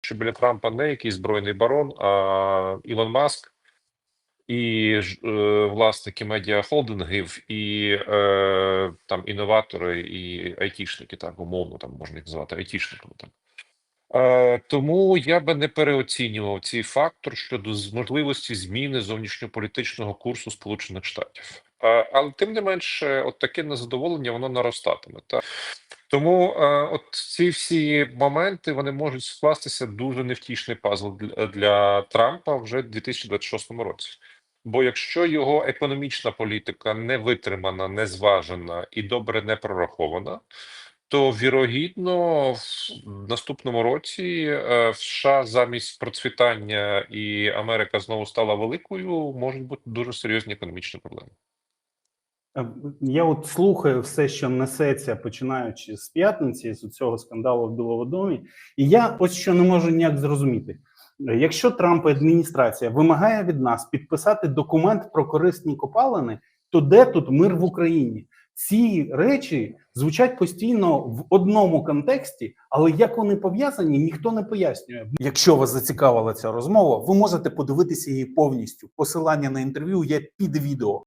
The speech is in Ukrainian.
що біля Трампа не якийсь збройний барон, а Ілон Маск і е, власники медіахолдингів, і е, там інноватори, і айтішники, так умовно там можна їх звати айтішниками. Так. Е, тому я би не переоцінював цей фактор щодо можливості зміни зовнішньополітичного курсу Сполучених Штатів. Е, але тим не менше, от таке незадоволення воно наростатиме. Так? Тому е, от ці всі моменти вони можуть скластися дуже невтішний пазл для, Трампа вже в 2026 році. Бо якщо його економічна політика не витримана, не зважена і добре не прорахована, то вірогідно в наступному році е, в США замість процвітання і Америка знову стала великою, можуть бути дуже серйозні економічні проблеми. Е, Я от слухаю все, що несеться, починаючи з п'ятниці, з цього скандалу в Білому домі, і я ось що не можу ніяк зрозуміти. Якщо Трамп адміністрація вимагає від нас підписати документ про корисні копалини, то де тут мир в Україні? Ці речі звучать постійно в одному контексті, але як вони пов'язані, ніхто не пояснює. Якщо вас зацікавила ця розмова, ви можете подивитися її повністю. Посилання на інтерв'ю є під відео.